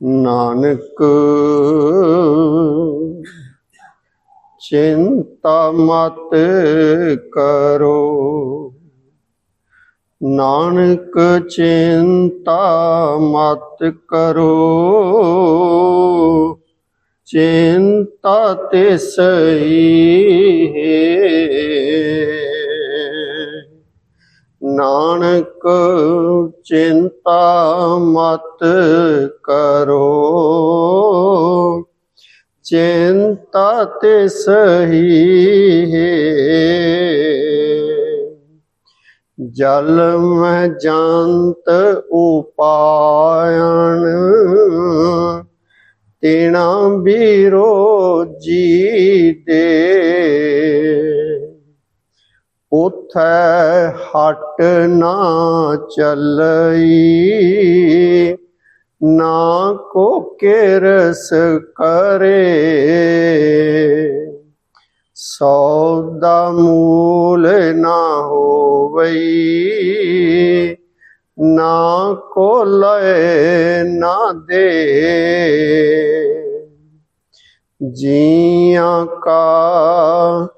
ਨਾਨਕ। ਚਿੰਤਾ ਮਤ ਕਰੋ। ਨਾਨਕ ਚਿੰਤਾ ਮਤ ਕਰੋ। ਚਿੰਤਾ ਤੇ ਸਹੀ ਹੈ। ਨਾਨਕ ਚਿੰਤਾ ਮਤ ਕਰੋ। ਚਿੰਤਾ ਤੇ ਸਹੀ ਹੈ। ਜਲ ਮੈਂ ਜੰਤ ਉਪਾਇਣ ਤੇਣਾ ਬੀਰੋ ਜੀ ਦੇ। ਉਥੈ ਹਟ ਨਾ ਚੱਲਈ, ਨਾ ਕੋ ਕਿਰਸ ਕਰੇ। ਸੌਦਾ ਮੂਲ ਨਾ ਹੋਵਈ, ਨਾ ਕੋ ਲਏ ਨਾ ਦੇ। ਜੀਆਂ ਕਾ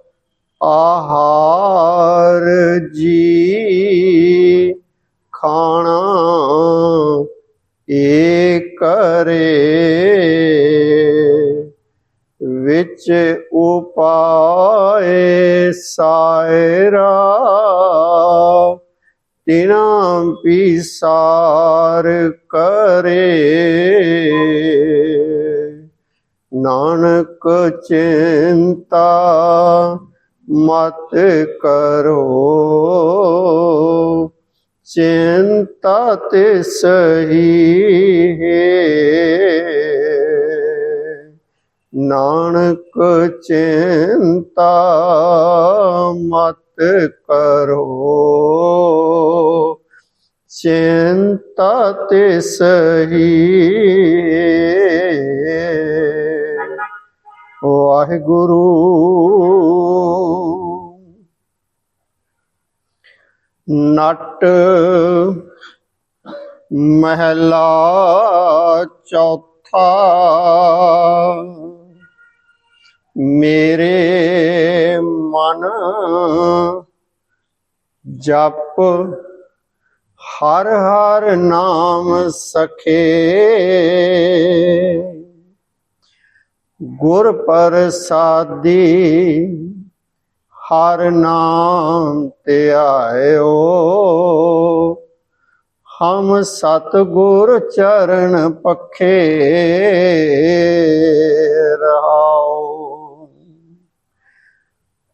ਆਹਾਰ ਜੀ ਖਾਣਾ ਏ ਕਰੇ। ਵਿੱਚ ਉਪਾਏ ਸਾਇਰਾ ਤਿਨਾ ਪੀਸਾਰ ਕਰੇ। ਨਾਨਕ ਚਿੰਤਾ ਮਤ ਕਰੋ। ਚਿੰਤਾ ਤੇ ਸਹੀ ਹੈ। ਨਾਨਕ ਚਿੰਤਾ ਮਤ ਕਰੋ। ਚਿੰਤਾ ਤੇ ਸਹੀ ਵਾਹਿਗੁਰੂ ਨਟ ਮਹਿਲਾ ਚੌਥਾ। ਮੇਰੇ ਮਨ ਜਪ ਹਰ ਹਰ ਨਾਮ ਸਖੇ। ਗੁਰ ਪ੍ਰਸਾਦੀ ਹਰ ਨਾਮ ਧਿਆਇਓ ਹਮ ਸਤਗੁਰ ਚਰਨ ਪਖੇ ਰਹਾਓ।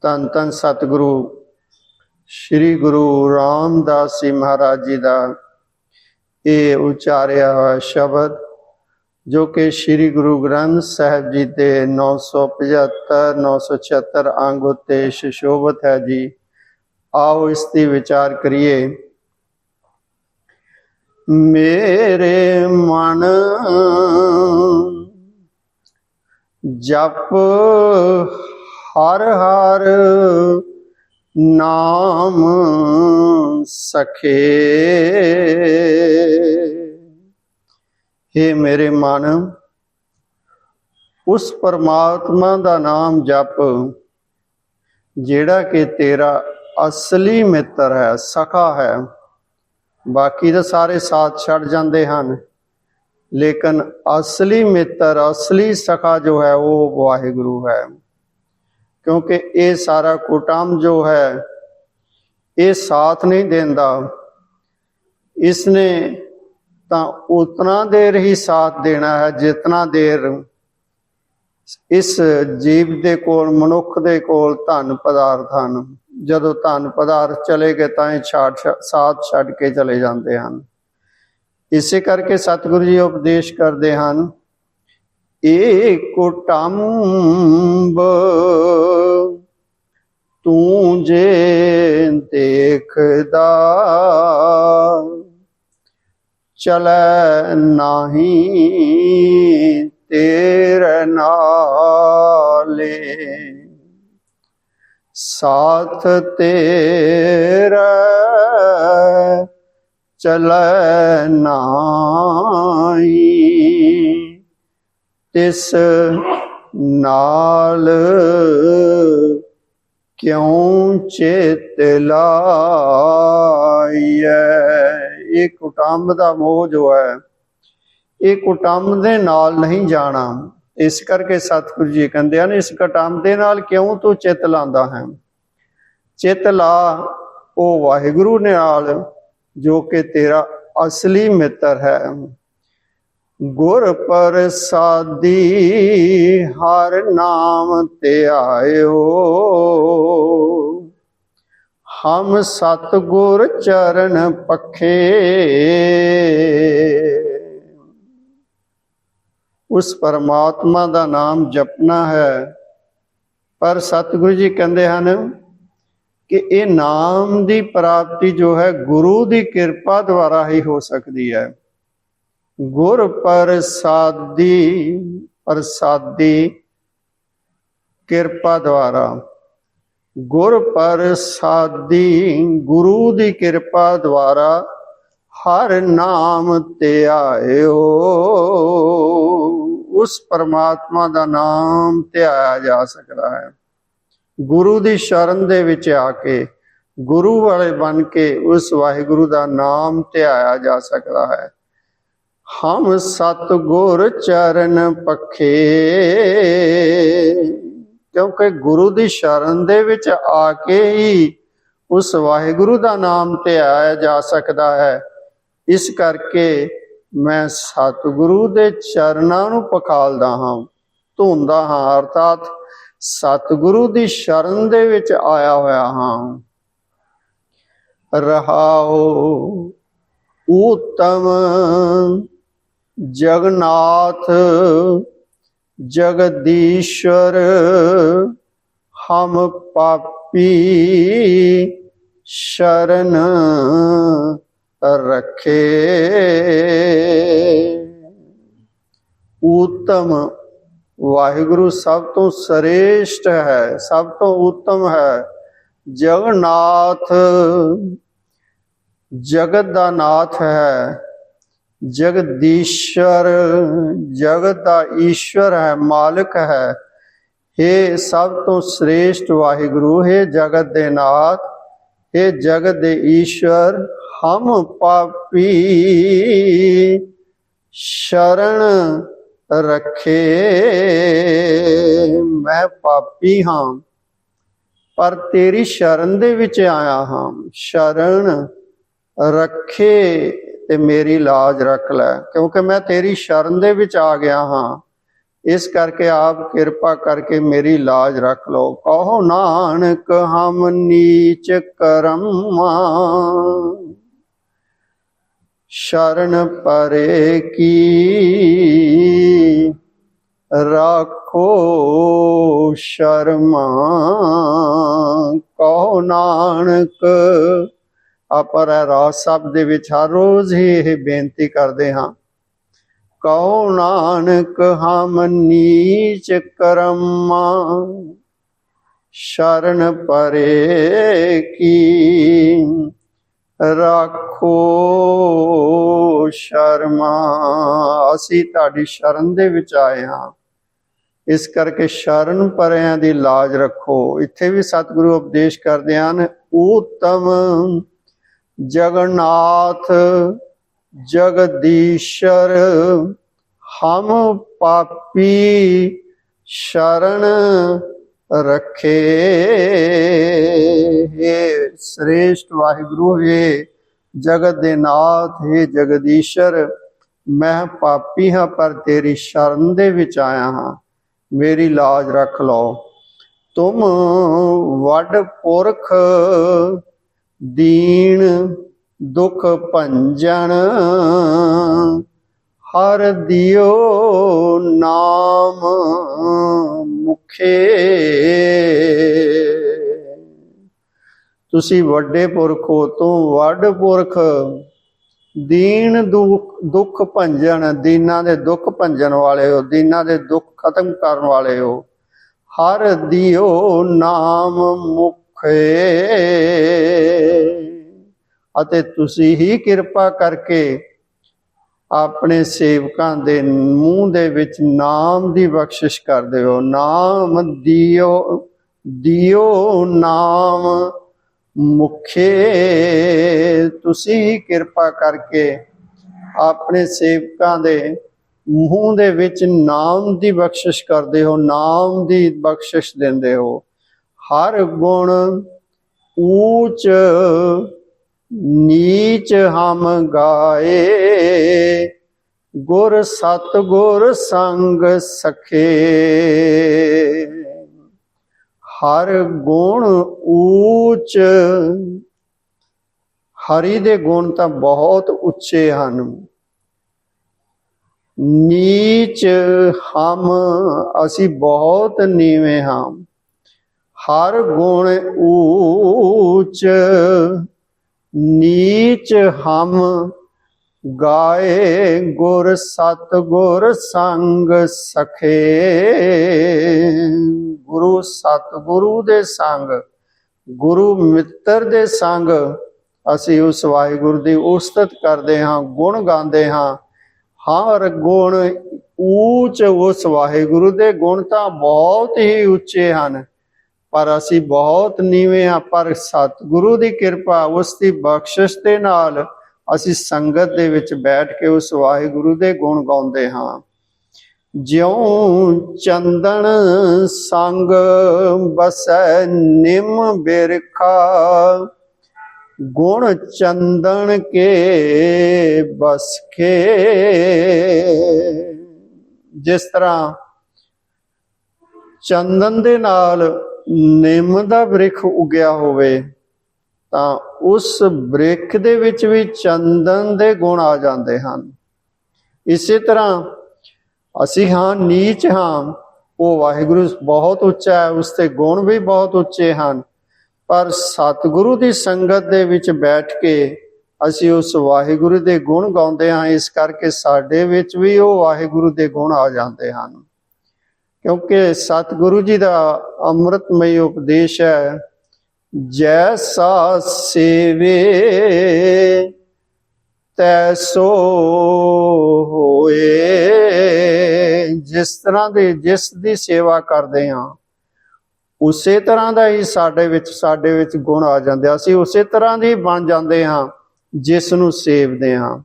ਤਨ ਤਨ ਸਤਿਗੁਰੂ, ਸ੍ਰੀ ਗੁਰੂ ਰਾਮਦਾਸ ਜੀ ਮਹਾਰਾਜ ਜੀ ਦਾ ਇਹ ਉਚਾਰਿਆ ਸ਼ਬਦ ਜੋ ਕਿ ਸ੍ਰੀ ਗੁਰੂ ਗ੍ਰੰਥ ਸਾਹਿਬ ਜੀ ਦੇ 975 976 ਅੰਗ ਉਤੇ ਸ਼ੋਭਤ ਹੈ ਜੀ। ਆਓ ਇਸ ਦੀ ਵਿਚਾਰ ਕਰੀਏ। ਮੇਰੇ ਮਨ ਜਪ ਹਰ ਹਰ ਨਾਮ ਸਖੇ। ਹੇ ਮੇਰੇ ਮਨ, ਉਸ ਪਰਮਾਤਮਾ ਦਾ ਨਾਮ ਜਪ, ਜਿਹੜਾ ਕਿ ਤੇਰਾ ਅਸਲੀ ਮਿੱਤਰ ਹੈ, ਸਖਾ ਹੈ। ਬਾਕੀ ਤਾਂ ਸਾਰੇ ਸਾਥ ਛੱਡ ਜਾਂਦੇ ਹਨ। ਲੇਕਿਨ ਅਸਲੀ ਮਿੱਤਰ, ਅਸਲੀ ਸਖਾ ਜੋ ਹੈ, ਉਹ ਵਾਹਿਗੁਰੂ ਹੈ। ਕਿਉਂਕਿ ਇਹ ਸਾਰਾ ਕੁਟੰਬ ਜੋ ਹੈ, ਇਹ ਸਾਥ ਨਹੀਂ ਦਿੰਦਾ। ਇਸਨੇ ਤਾਂ ਉਤਨਾ ਦੇਰ ਹੀ ਸਾਥ ਦੇਣਾ ਹੈ, ਜਿਤਨਾ ਦੇਰ ਇਸ ਜੀਵ ਦੇ ਕੋਲ, ਮਨੁੱਖ ਦੇ ਕੋਲ ਧਨ ਪਦਾਰਥ ਹਨ। ਜਦੋਂ ਧਨ ਪਦਾਰਥ ਚਲੇ ਗਏ ਤਾਂ ਇਹ ਛਾੜ ਸਾਥ ਛੱਡ ਕੇ ਚਲੇ ਜਾਂਦੇ ਹਨ। ਇਸੇ ਕਰਕੇ ਸਤਿਗੁਰੂ ਜੀ ਉਪਦੇਸ਼ ਕਰਦੇ ਹਨ ਏ ਕੁਟੰਬ ਤੂੰ ਜੇ ਦੇਖਦਾ। ਚਲੈ ਨਾਹੀ ਤੇਰੇ ਨਾਲੇ। ਸਾਥ ਤੇਰਾ ਚਲੈ ਨਾਹੀ। ਤਿਸ ਨਾਲ ਕਿਉਂ ਚੇਤ ਲਾਈਐ? ਇਹ ਕੁਟੰਬ ਦਾ ਮੋਹ ਜੋ ਹੈ, ਇਹ ਕੁਟੰਬ ਦੇ ਨਾਲ ਨਹੀਂ ਜਾਣਾ। ਇਸ ਕਰਕੇ ਸਤਿਗੁਰੂ ਜੀ ਕਹਿੰਦੇ ਹਨ, ਇਸ ਕੁਟੰਬ ਦੇ ਨਾਲ ਕਿਉਂ ਤੂੰ ਚਿੱਤ ਲਾਂਦਾ ਹੈ? ਚਿੱਤ ਲਾ, ਉਹ ਵਾਹਿਗੁਰੂ ਨਾਲ, ਜੋ ਕਿ ਤੇਰਾ ਅਸਲੀ ਮਿੱਤਰ ਹੈ। ਗੁਰ ਪ੍ਰਸਾਦੀ, ਹਰ ਨਾਮ ਤੇ ਆਇਓ। ਹਮ ਸਤਗੁਰ ਚਰਨ ਪਖੇ। ਉਸ ਪਰਮਾਤਮਾ ਦਾ ਨਾਮ ਜਪਣਾ ਹੈ। ਪਰ ਸਤਿਗੁਰੂ ਜੀ ਕਹਿੰਦੇ ਹਨ ਕਿ ਇਹ ਨਾਮ ਦੀ ਪ੍ਰਾਪਤੀ ਜੋ ਹੈ ਗੁਰੂ ਦੀ ਕਿਰਪਾ ਦੁਆਰਾ ਹੀ ਹੋ ਸਕਦੀ ਹੈ। ਗੁਰ ਪ੍ਰਸਾਦੀ ਪ੍ਰਸਾਦੀ ਕਿਰਪਾ ਦੁਆਰਾ। ਗੁਰ ਪ੍ਰਸਾਦੀ ਗੁਰੂ ਦੀ ਕਿਰਪਾ ਦੁਆਰਾ ਹਰ ਨਾਮ ਤੇ ਆਇਓ। ਉਸ ਪਰਮਾਤਮਾ ਦਾ ਨਾਮ ਧਿਆਇਆ ਜਾ ਸਕਦਾ ਹੈ। ਗੁਰੂ ਦੀ ਸ਼ਰਨ ਦੇ ਵਿੱਚ ਆ ਕੇ ਗੁਰੂ ਵਾਲੇ ਬਣ ਕੇ ਉਸ ਵਾਹਿਗੁਰੂ ਦਾ ਨਾਮ ਧਿਆਇਆ ਜਾ ਸਕਦਾ ਹੈ। ਹਮ ਸਤਗੁਰ ਚਰਨ ਪਖੇ। ਕਿਉਂਕਿ ਗੁਰੂ ਦੀ ਸ਼ਰਨ ਦੇ ਵਿੱਚ ਆ ਕੇ ਹੀ ਉਸ ਵਾਹਿਗੁਰੂ ਦਾ ਨਾਮ ਧਿਆਇਆ ਜਾ ਸਕਦਾ ਹੈ। ਇਸ ਕਰਕੇ ਮੈਂ ਸਤਿਗੁਰੂ ਦੇ ਚਰਨਾਂ ਨੂੰ ਪਖਾਲਦਾ ਹਾਂ, ਧੁੰਦਾ ਹਾਂ, ਅਰਥਾਤ ਸਤਿਗੁਰੂ ਦੀ ਸ਼ਰਨ ਦੇ ਵਿੱਚ ਆਇਆ ਹੋਇਆ ਹਾਂ। ਰਹਾਓ ਉਤਮ ਜਗਨਾਥ ਜਗਦੀਸ਼ਰ, ਹਮ ਪਾਪੀ ਸ਼ਰਨ ਰਖੇ। ਉਤਮ ਵਾਹਿਗੁਰੂ ਸਭ ਤੋਂ ਸ੍ਰੇਸ਼ਟ ਹੈ, ਸਭ ਤੋਂ ਉੱਤਮ ਹੈ। ਜਗਨਾਥ ਜਗਤ ਦਾ ਨਾਥ ਹੈ। ਜਗਦੀਸ਼ਰ, ਜਗਤ ਦਾ ਈਸ਼ਵਰ ਹੈ, ਮਾਲਕ ਹੈ। हे ਸਭ ਤੋਂ ਸ੍ਰੇਸ਼ਟ ਵਾਹਿਗੁਰੂ, ਹੈ ਜਗਤ ਦੇ ਨਾਥ हे ਜਗਤ ਦੇ ਈਸ਼ਵਰ, ਹਮ ਪਾਪੀ। ਸ਼ਰਨ ਰੱਖੇ, ਮੈਂ ਪਾਪੀ ਹਾਂ, ਪਰ ਤੇਰੀ ਸ਼ਰਨ ਦੇ ਵਿੱਚ ਆਇਆ ਹਾਂ। ਸ਼ਰਨ ਰੱਖੇ। ਤੇ ਮੇਰੀ ਲਾਜ ਰੱਖ ਲੈ, ਕਿਉਂਕਿ ਮੈਂ ਤੇਰੀ ਸ਼ਰਨ ਦੇ ਵਿੱਚ ਆ ਗਿਆ ਹਾਂ। ਇਸ ਕਰਕੇ ਆਪ ਕਿਰਪਾ ਕਰਕੇ ਮੇਰੀ ਲਾਜ ਰੱਖ ਲਓ। ਕਹੋ, ਨਾਨਕ, ਹਮ ਨੀਚ ਕਰਮਾ ਸ਼ਰਨ ਪਰੇ ਕੀ ਰੱਖੋ ਸ਼ਰਮਾ। ਕਹੋ, ਨਾਨਕ ਆਪਰ ਰਾਜ ਸ਼ਬਦ ਦੇ ਵਿੱਚ ਹਰ ਰੋਜ਼ ਹੀ ਇਹ ਬੇਨਤੀ ਕਰਦੇ ਹਾਂ। ਕਹੋ ਨਾਨਕ, ਹਮ ਨੀਚ ਕਰਮਾ, ਸ਼ਰਨ ਪਰੇ ਕੀ ਰੱਖੋ ਸ਼ਰਮਾ। ਅਸੀਂ ਤੁਹਾਡੀ ਸ਼ਰਨ ਦੇ ਵਿੱਚ ਆਏ ਹਾਂ। ਇਸ ਕਰਕੇ ਸ਼ਰਨ ਪਰਿਆਂ ਦੀ ਲਾਜ ਰੱਖੋ। ਇੱਥੇ ਵੀ ਸਤਿਗੁਰੂ ਉਪਦੇਸ਼ ਕਰਦੇ ਹਨ ਉਤਮ ਜਗਨਨਾਥ ਜਗਦੀਸ਼ਰ, ਹਮ ਪਾਪੀ ਸ਼ਰਨ ਰਖੇ। हे ਸ੍ਰੇਸ਼ਟ ਵਾਹਿਗੁਰੂ, ਹੈ ਜਗਤ ਦੇ ਨਾਥ, ਹੈ ਜਗਦੀਸ਼ਰ, ਮੈਂ ਪਾਪੀ ਹਾਂ, ਪਰ ਤੇਰੀ ਸ਼ਰਨ ਦੇ ਵਿੱਚ ਆਇਆ ਹਾਂ। ਮੇਰੀ ਲਾਜ ਰੱਖ ਲਓ। ਤੁਮ ਵੱਡ ਪੁਰਖ ਦੀਨ ਦੁਖ ਭੰਜਨ, ਹਰ ਦਿਓ ਨਾਮ ਮੁਖੇ। ਤੁਸੀਂ ਵੱਡੇ ਪੁਰਖ ਹੋ, ਤੋਂ ਵੱਡ ਪੁਰਖ। ਦੀਨ ਦੁਖ ਦੁੱਖ ਭੰਜਨ, ਦੀਨਾਂ ਦੇ ਦੁੱਖ ਭੰਜਨ ਵਾਲੇ ਹੋ, ਦੀਨਾਂ ਦੇ ਦੁੱਖ ਖਤਮ ਕਰਨ ਵਾਲੇ ਹੋ। ਹਰ ਦਿਓ ਨਾਮ ਮੁਖੇ। ਅਤੇ ਤੁਸੀਂ ਹੀ ਕਿਰਪਾ ਕਰਕੇ ਆਪਣੇ ਸੇਵਕਾਂ ਦੇ ਮੂੰਹ ਦੇ ਵਿੱਚ ਨਾਮ ਦੀ ਬਖਸ਼ਿਸ਼ ਕਰਦੇ ਹੋ ਨਾਮ ਦਿਓ ਦਿਓ ਨਾਮ ਮੁਖੇ। ਤੁਸੀਂ ਕਿਰਪਾ ਕਰਕੇ ਆਪਣੇ ਸੇਵਕਾਂ ਦੇ ਮੂੰਹ ਦੇ ਵਿੱਚ ਨਾਮ ਦੀ ਬਖਸ਼ਿਸ਼ ਕਰਦੇ ਹੋ ਨਾਮ ਦੀ ਬਖਸ਼ਿਸ਼ ਦਿੰਦੇ ਹੋ। ਹਰ ਗੁਣ ਊਚ ਨੀਚ ਹਮ ਗਾਏ, ਗੁਰ ਸਤ ਗੁਰ ਸੰਗ ਸਖੇ। ਹਰ ਗੁਣ ਊਚ, ਹਰੀ ਦੇ ਗੁਣ ਤਾਂ ਬਹੁਤ ਉੱਚੇ ਹਨ। ਨੀਚ ਹਮ ਅਸੀਂ ਬਹੁਤ ਨੀਵੇਂ ਹਾਂ। ਹਰ ਗੁਣ ਊਚ ਨੀਚ ਹਮ ਗਾਏ ਗੁਰ ਸਤ ਗੁਰ ਸੰਗ ਸਖੇ। ਗੁਰੂ ਸਤ ਗੁਰੂ ਦੇ ਸੰਗ, ਗੁਰੂ ਮਿੱਤਰ ਦੇ ਸੰਗ, ਅਸੀਂ ਉਸ ਵਾਹਿਗੁਰੂ ਦੀ ਉਸਤਤ ਕਰਦੇ ਹਾਂ, ਗੁਣ ਗਾਉਂਦੇ ਹਾਂ। ਹਰ ਗੁਣ ਉੱਚ ਉਸ ਵਾਹਿਗੁਰੂ ਦੇ ਗੁਣ ਤਾਂ ਬਹੁਤ ਹੀ ਉੱਚੇ ਹਨ। ਪਰ ਅਸੀਂ ਬਹੁਤ ਨੀਵੇਂ ਹਾਂ, ਪਰ ਸਤਿਗੁਰੂ ਦੀ ਕਿਰਪਾ ਉਸ ਦੀ ਬਖਸ਼ਿਸ਼ ਦੇ ਨਾਲ ਅਸੀਂ ਸੰਗਤ ਦੇ ਵਿੱਚ ਬੈਠ ਕੇ ਉਸ ਵਾਹਿਗੁਰੂ ਦੇ ਗੁਣ ਗਾਉਂਦੇ ਹਾਂ। ਜਿਉ ਚੰਦਨ ਸੰਗ ਬਸੈ, ਨਿਮ ਬਿਰਖਾ। ਗੁਣ ਚੰਦਨ ਕੇ ਬਸ ਕੇ ਜਿਸ ਤਰ੍ਹਾਂ ਚੰਦਨ ਦੇ ਨਾਲ ਨਿੰਮ ਦਾ ਬ੍ਰਿਖ ਉਗਿਆ ਹੋਵੇ, ਤਾਂ ਉਸ ਬ੍ਰਿਖ ਦੇ ਵਿੱਚ ਵੀ ਚੰਦਨ ਦੇ ਗੁਣ ਆ ਜਾਂਦੇ ਹਨ। ਇਸੇ ਤਰ੍ਹਾਂ ਅਸੀਂ ਹਾਂ, ਨੀਚ ਹਾਂ, ਉਹ ਵਾਹਿਗੁਰੂ ਬਹੁਤ ਉੱਚਾ ਹੈ, ਉਸ ਦੇ ਗੁਣ ਵੀ ਬਹੁਤ ਉੱਚੇ ਹਨ। ਪਰ ਸਤਿਗੁਰੂ ਦੀ ਸੰਗਤ ਦੇ ਵਿੱਚ ਬੈਠ ਕੇ ਅਸੀਂ ਉਸ ਵਾਹਿਗੁਰੂ ਦੇ ਗੁਣ ਗਾਉਂਦੇ ਹਾਂ, ਇਸ ਕਰਕੇ ਸਾਡੇ ਵਿੱਚ ਵੀ ਉਹ ਵਾਹਿਗੁਰੂ ਦੇ ਗੁਣ ਆ ਜਾਂਦੇ ਹਨ। ਕਿਉਂਕਿ ਸਤਿਗੁਰੂ ਜੀ ਦਾ ਅੰਮ੍ਰਿਤਮਈ ਉਪਦੇਸ਼ ਹੈ, ਜੈਸਾ ਸੇਵੇ ਤੈਸੋ ਹੋਏ ਜਿਸ ਤਰ੍ਹਾਂ ਦੇ ਜਿਸ ਦੀ ਸੇਵਾ ਕਰਦੇ ਹਾਂ, ਉਸੇ ਤਰ੍ਹਾਂ ਦਾ ਹੀ ਸਾਡੇ ਵਿੱਚ ਸਾਡੇ ਵਿੱਚ ਗੁਣ ਆ ਜਾਂਦੇ ਆ। ਅਸੀਂ ਉਸੇ ਤਰ੍ਹਾਂ ਦੇ ਹੀ ਬਣ ਜਾਂਦੇ ਹਾਂ, ਜਿਸ ਨੂੰ ਸੇਵਦੇ ਹਾਂ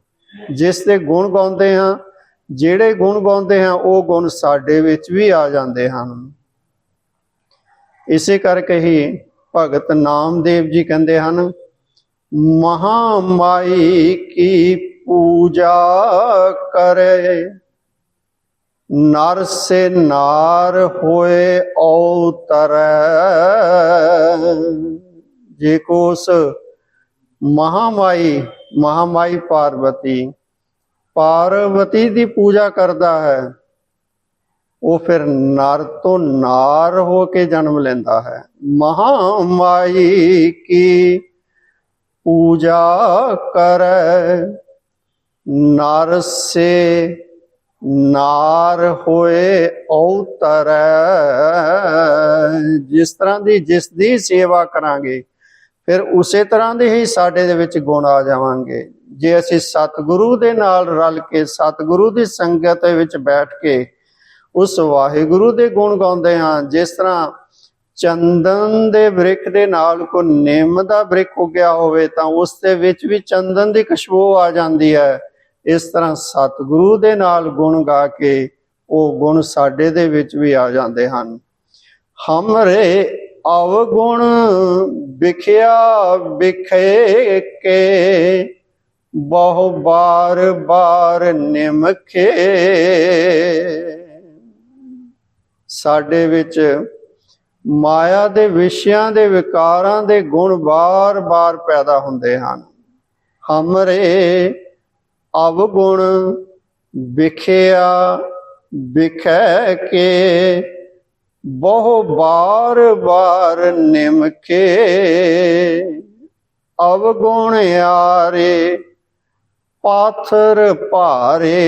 ਜਿਸ ਦੇ ਗੁਣ ਗਾਉਂਦੇ ਹਾਂ ਜਿਹੜੇ ਗੁਣ ਗਾਉਂਦੇ ਹਾਂ, ਉਹ ਗੁਣ ਸਾਡੇ ਵਿੱਚ ਵੀ ਆ ਜਾਂਦੇ ਹਨ। ਇਸੇ ਕਰਕੇ ਹੀ ਭਗਤ ਨਾਮਦੇਵ ਜੀ ਕਹਿੰਦੇ ਹਨ, ਮਹਾਮਾਈ ਕੀ ਪੂਜਾ ਕਰੇ, ਨਰ ਸੇ ਨਾਰ ਹੋਏ ਔਤਰੈ। ਜੇ ਕੋਸ ਮਹਾਮਾਈ ਮਹਾਮਾਈ ਪਾਰਵਤੀ ਪਾਰਵਤੀ ਦੀ ਪੂਜਾ ਕਰਦਾ ਹੈ, ਉਹ ਫਿਰ ਨਰ ਤੋਂ ਨਾਰ ਹੋ ਕੇ ਜਨਮ ਲੈਂਦਾ ਹੈ। ਮਹਾਮਾਈ ਕੀ ਪੂਜਾ ਕਰੈ, ਨਰ ਸੇ ਨਾਰ ਹੋਏ ਔਤਰੈ। ਜਿਸ ਤਰ੍ਹਾਂ ਦੀ ਜਿਸ ਦੀ ਸੇਵਾ ਕਰਾਂਗੇ ਫਿਰ ਉਸੇ ਤਰ੍ਹਾਂ ਦੇ ਹੀ ਸਾਡੇ ਦੇ ਵਿੱਚ ਗੁਣ ਆ ਜਾਵਾਂਗੇ। ਜੇ ਅਸੀਂ ਸਤਿਗੁਰੂ ਦੇ ਨਾਲ ਰਲ ਕੇ ਸਤਿਗੁਰੂ ਦੀ ਸੰਗਤ ਵਿੱਚ ਬੈਠ ਕੇ ਉਸ ਵਾਹਿਗੁਰੂ ਦੇ ਗੁਣ ਗਾਉਂਦੇ ਹਾਂ, ਜਿਸ ਤਰ੍ਹਾਂ ਚੰਦਨ ਦੇ ਬ੍ਰਿਖ ਦੇ ਨਾਲ ਕੋ ਨਿੰਮ ਦਾ ਬ੍ਰਿਖ ਉਗਿਆ ਹੋਵੇ, ਤਾਂ ਉਸ ਦੇ ਵਿੱਚ ਵੀ ਚੰਦਨ ਦੀ ਖੁਸ਼ਬੂ ਆ ਜਾਂਦੀ ਹੈ। ਇਸ ਤਰ੍ਹਾਂ ਸਤਿਗੁਰੂ ਦੇ ਨਾਲ ਗੁਣ ਗਾ ਕੇ ਉਹ ਗੁਣ ਸਾਡੇ ਦੇ ਵਿੱਚ ਵੀ ਆ ਜਾਂਦੇ ਹਨ। ਹਮਰੇ ਅਵਗੁਣ ਵਿਖਿਆ ਵਿਖੇ ਕੇ। ਬਹੁ ਬਾਰ ਬਾਰ ਨਿਮਖੇ। ਸਾਡੇ ਵਿੱਚ ਮਾਇਆ ਦੇ ਵਿਸ਼ਿਆਂ ਦੇ ਵਿਕਾਰਾਂ ਦੇ ਗੁਣ ਬਾਰ-ਬਾਰ ਪੈਦਾ ਹੁੰਦੇ ਹਨ। ਹਮਰੇ ਅਵਗੁਣ ਵਿਖਿਆ ਵਿਖੇ ਕੇ। ਬਹੁ ਬਾਰ ਬਾਰ ਨਿਮਕੇ, ਅਵਗੁਣ ਆਰੇ ਪਾਥਰ ਭਾਰੇ।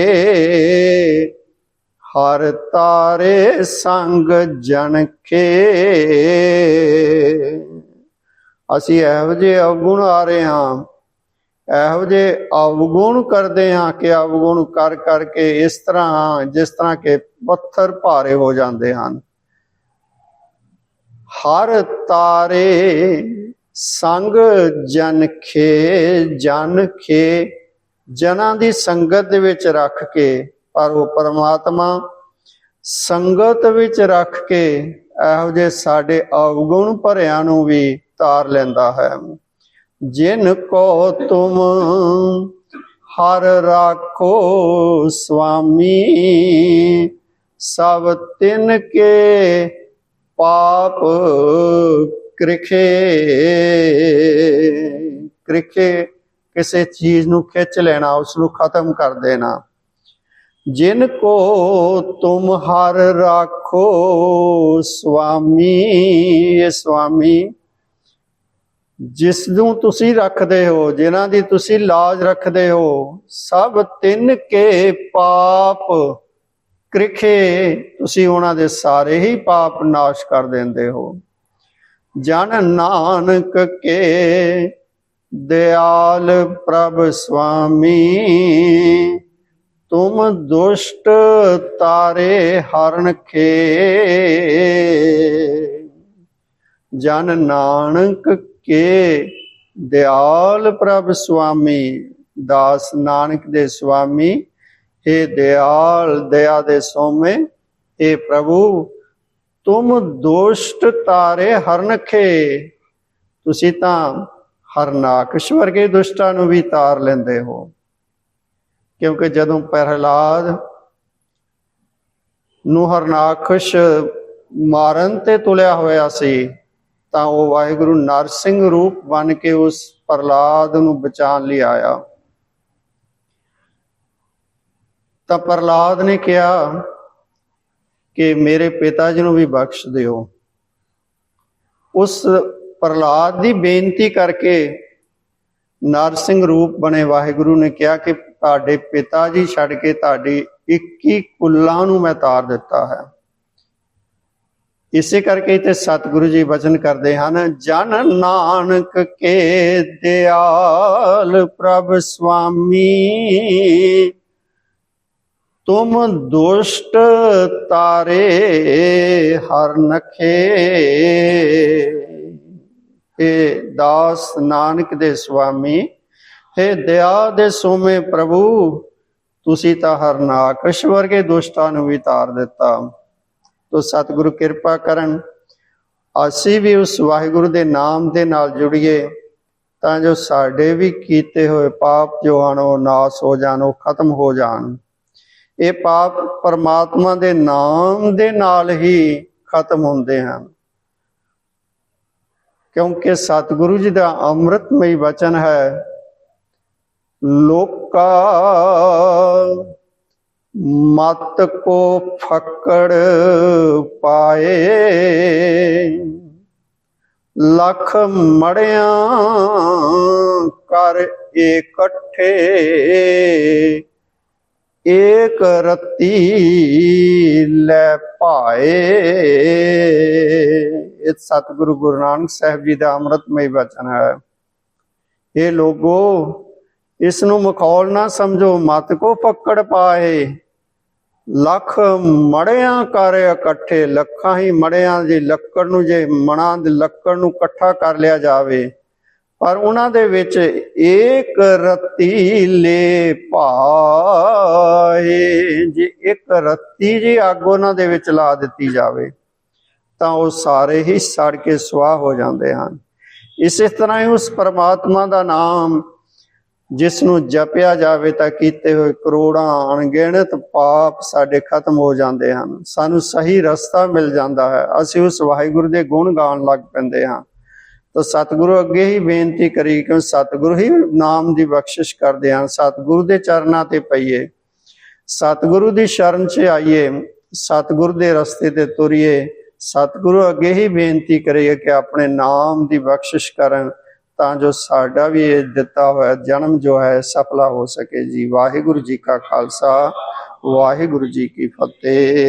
ਹਰ ਤਾਰੇ ਸੰਗ ਜਨਕੇ। ਅਸੀਂ ਇਹੋ ਜਿਹੇ ਅਵਗੁਣ ਆ ਰਹੇ ਹਾਂ। ਇਹੋ ਜਿਹੇ ਅਵਗੁਣ ਕਰਦੇ ਹਾਂ ਕਿ ਅਵਗੁਣ ਕਰ ਕਰਕੇ ਇਸ ਤਰ੍ਹਾਂ, ਜਿਸ ਤਰ੍ਹਾਂ ਕਿ ਪੱਥਰ ਭਾਰੇ ਹੋ ਜਾਂਦੇ ਹਨ। ਹਰ ਤਾਰੇ ਸੰਗ ਜਨ ਖੇ ਜਨ ਖੇ। ਜਨਾਂ ਦੀ ਸੰਗਤ ਦੇ ਵਿੱਚ ਰੱਖ ਕੇ, ਪਰ ਉਹ ਪਰਮਾਤਮਾ ਸੰਗਤ ਵਿੱਚ ਰੱਖ ਕੇ ਇਹੋ ਜਿਹੇ ਸਾਡੇ ਅਵਗੁਣ ਭਰਿਆਂ ਨੂੰ ਵੀ ਤਾਰ ਲੈਂਦਾ ਹੈ। ਜਿਨ ਕੋ ਤੁਮ ਹਰ ਰਾਖੋ ਸੁਆਮੀ ਸਭ ਤਿਨ ਕੇ ਪਾਪ ਕ੍ਰਿਖੇ ਕ੍ਰਿਖੇ, ਕਿਸੇ ਚੀਜ਼ ਨੂੰ ਖਿੱਚ ਲੈਣਾ ਉਸ ਨੂੰ ਖਤਮ ਕਰ ਦੇਣਾ। ਜਿਨ ਕੋ ਤੁਮ ਹਰ ਰਾਖੋ ਸੁਆਮੀ ਇਹ ਸੁਆਮੀ ਜਿਸ ਨੂੰ ਤੁਸੀਂ ਰੱਖਦੇ ਹੋ, ਜਿਨ੍ਹਾਂ ਦੀ ਤੁਸੀਂ ਲਾਜ ਰੱਖਦੇ ਹੋ, ਸਭ ਤਿੰਨ ਕੇ ਪਾਪ ਕ੍ਰਿਖੇ, ਤੁਸੀਂ ਉਹਨਾਂ ਦੇ ਸਾਰੇ ਹੀ ਪਾਪ ਨਾਸ਼ ਕਰ ਦਿੰਦੇ ਹੋ। ਜਨ ਨਾਨਕ ਕੇ ਦਿਆਲ ਪ੍ਰਭ ਸੁਆਮੀ ਤੁਮ ਦੁਸ਼ਟ ਤਾਰੇ ਹਰਨ ਖੇ। ਜਨ ਨਾਨਕ ਕੇ ਦਿਆਲ ਪ੍ਰਭ ਸੁਆਮੀ ਦਾਸ ਨਾਨਕ ਦੇ ਸੁਆਮੀ हे ਦਿਆਲ ਦਇਆ ਦੇ ਸੋਮੇ हे ਪ੍ਰਭੂ, ਤੁਮ ਦੁਸ਼ਟ ਤਾਰੇ ਹਰਨਖੇ ਤੁਸੀਂ ਤਾਂ ਹਰਨਾਕਸ਼ ਵਰਗੇ ਦੁਸ਼ਟਾਂ ਨੂੰ ਵੀ ਤਾਰ ਲੈਂਦੇ ਹੋ। ਕਿਉਂਕਿ ਜਦੋਂ ਪ੍ਰਹਲਾਦ ਨੂੰ ਹਰਨਾਕਸ਼ ਮਾਰਨ ਤੇ ਤੁਲਿਆ ਹੋਇਆ ਸੀ, ਤਾਂ ਉਹ ਵਾਹਿਗੁਰੂ ਨਰਸਿੰਘ ਰੂਪ ਬਣ ਕੇ ਉਸ ਪ੍ਰਹਲਾਦ ਨੂੰ ਬਚਾਉਣ ਲਈ ਆਇਆ। ਤਾਂ ਪ੍ਰਹਲਾਦ ਨੇ ਕਿਹਾ ਕਿ ਮੇਰੇ ਪਿਤਾ ਜੀ ਨੂੰ ਵੀ ਬਖਸ਼ ਦਿਓ। ਉਸ ਪ੍ਰਹਲਾਦ ਦੀ ਬੇਨਤੀ ਕਰਕੇ ਨਰਸਿੰਘ ਰੂਪ ਬਣੇ। ਵਾਹਿਗੁਰੂ ਨੇ ਕਿਹਾ ਕਿ ਤੁਹਾਡੇ ਪਿਤਾ ਜੀ ਛੱਡ ਕੇ ਤੁਹਾਡੀ 21 ਕੁੱਲਾਂ ਨੂੰ ਮੈਂ ਤਾਰ ਦਿੱਤਾ ਹੈ। ਇਸੇ ਕਰਕੇ ਤੇ ਸਤਿਗੁਰੂ ਜੀ ਵਚਨ ਕਰਦੇ ਹਨ, ਜਨ ਨਾਨਕ ਕੇ ਦਿਆਲ ਪ੍ਰਭ ਸੁਆਮੀ ਤੁਮ ਦੁਸ਼ਟ ਤਾਰੇ ਹਰ ਨਖੇ। ਇਹ ਦਾਸ ਨਾਨਕ ਦੇ ਸੁਆਮੀ, ਹੈ ਦਇਆ ਦੇ ਸੋਮੇ ਪ੍ਰਭੂ, ਤੁਸੀਂ ਤਾਂ ਹਰਨਾਕਸ਼ ਵਰਗੇ ਦੁਸ਼ਟਾਂ ਨੂੰ ਵੀ ਤਾਰ ਦਿੱਤਾ। ਤੋ ਸਤਿਗੁਰੂ ਕਿਰਪਾ ਕਰਨ, ਅਸੀਂ ਵੀ ਉਸ ਵਾਹਿਗੁਰੂ ਦੇ ਨਾਮ ਦੇ ਨਾਲ ਜੁੜੀਏ, ਤਾਂ ਜੋ ਸਾਡੇ ਵੀ ਕੀਤੇ ਹੋਏ ਪਾਪ ਜੋ ਹਨ ਉਹ ਨਾਸ ਹੋ ਜਾਣ, ਉਹ ਖਤਮ ਹੋ ਜਾਣ। ਇਹ ਪਾਪ ਪਰਮਾਤਮਾ ਦੇ ਨਾਮ ਦੇ ਨਾਲ ਹੀ ਖਤਮ ਹੁੰਦੇ ਹਨ। ਕਿਉਂਕਿ ਸਤਿਗੁਰੂ ਜੀ ਦਾ ਅੰਮ੍ਰਿਤਮਈ ਵਚਨ ਹੈ, ਲੋਕਾ ਮਤ ਕੋ ਫੱਕੜ ਪਾਏ, ਲੱਖ ਮੜਿਆਂ ਕਰ ਇਕੱਠੇ ਏਕ ਰਤੀ ਲੈ ਪਾਏ ਇਹ ਸਤਿਗੁਰੂ ਗੁਰੂ ਨਾਨਕ ਸਾਹਿਬ ਜੀ ਦਾ ਅੰਮ੍ਰਿਤਮਈ ਵਚਨ ਹੈ। ਇਹ ਲੋਗੋ, ਇਸ ਨੂੰ ਮਖੌਲ ਨਾ ਸਮਝੋ, ਮਤ ਕੋ ਪਕੜ ਪਾਏ। ਲੱਖ ਮੜਿਆਂ ਕਰ ਇਕੱਠੇ, ਲੱਖਾਂ ਹੀ ਮੜਿਆਂ ਦੀ ਲੱਕੜ ਨੂੰ ਜੇ ਮਣਾ ਦੀ ਲੱਕੜ ਨੂੰ ਇਕੱਠਾ ਕਰ ਲਿਆ ਜਾਵੇ ਪਰ ਉਹਨਾਂ ਦੇ ਵਿੱਚ ਏਕ ਰਤੀ ਲੈ ਭਾਏ ਜੇ ਇੱਕ ਰਤੀ ਜੀ ਅੱਗ ਉਹਨਾਂ ਦੇ ਵਿੱਚ ਲਾ ਦਿੱਤੀ ਜਾਵੇ, ਤਾਂ ਉਹ ਸਾਰੇ ਹੀ ਸੜ ਕੇ ਸੁਆਹ ਹੋ ਜਾਂਦੇ ਹਨ। ਇਸੇ ਤਰ੍ਹਾਂ ਹੀ ਉਸ ਪਰਮਾਤਮਾ ਦਾ ਨਾਮ ਜਿਸ ਨੂੰ ਜਪਿਆ ਜਾਵੇ ਤਾਂ ਕੀਤੇ ਹੋਏ ਕਰੋੜਾਂ ਅਣਗਿਣਤ ਪਾਪ ਸਾਡੇ ਖਤਮ ਹੋ ਜਾਂਦੇ ਹਨ। ਸਾਨੂੰ ਸਹੀ ਰਸਤਾ ਮਿਲ ਜਾਂਦਾ ਹੈ। ਅਸੀਂ ਉਸ ਵਾਹਿਗੁਰੂ ਦੇ ਗੁਣ ਗਾਉਣ ਲੱਗ ਪੈਂਦੇ ਹਾਂ। ਤਾਂ ਸਤਿਗੁਰੂ ਅੱਗੇ ਹੀ ਬੇਨਤੀ ਕਰੀ ਕਿ ਸਤਿਗੁਰੂ ਹੀ ਨਾਮ ਦੀ ਬਖਸ਼ਿਸ਼ ਕਰਦੇ ਹਨ ਸਤਿਗੁਰੂ ਦੇ ਚਰਨਾਂ ਤੇ ਪਈਏ। ਸਤਿਗੁਰੂ ਦੀ ਸ਼ਰਨ 'ਚ ਆਈਏ, ਸਤਿਗੁਰ ਦੇ ਰਸਤੇ ਤੇ ਤੁਰੀਏ। ਸਤਿਗੁਰੂ ਅੱਗੇ ਹੀ ਬੇਨਤੀ ਕਰੀਏ ਕਿ ਆਪਣੇ ਨਾਮ ਦੀ ਬਖਸ਼ਿਸ਼ ਕਰਨ ਤਾਂ ਜੋ ਸਾਡਾ ਵੀ ਇਹ ਦਿੱਤਾ ਹੋਇਆ ਜਨਮ ਜੋ ਹੈ, ਸਫਲਾ ਹੋ ਸਕੇ ਜੀ। ਵਾਹਿਗੁਰੂ ਜੀ ਕਾ ਖਾਲਸਾ, ਵਾਹਿਗੁਰੂ ਜੀ ਕੀ ਫਤਿਹ।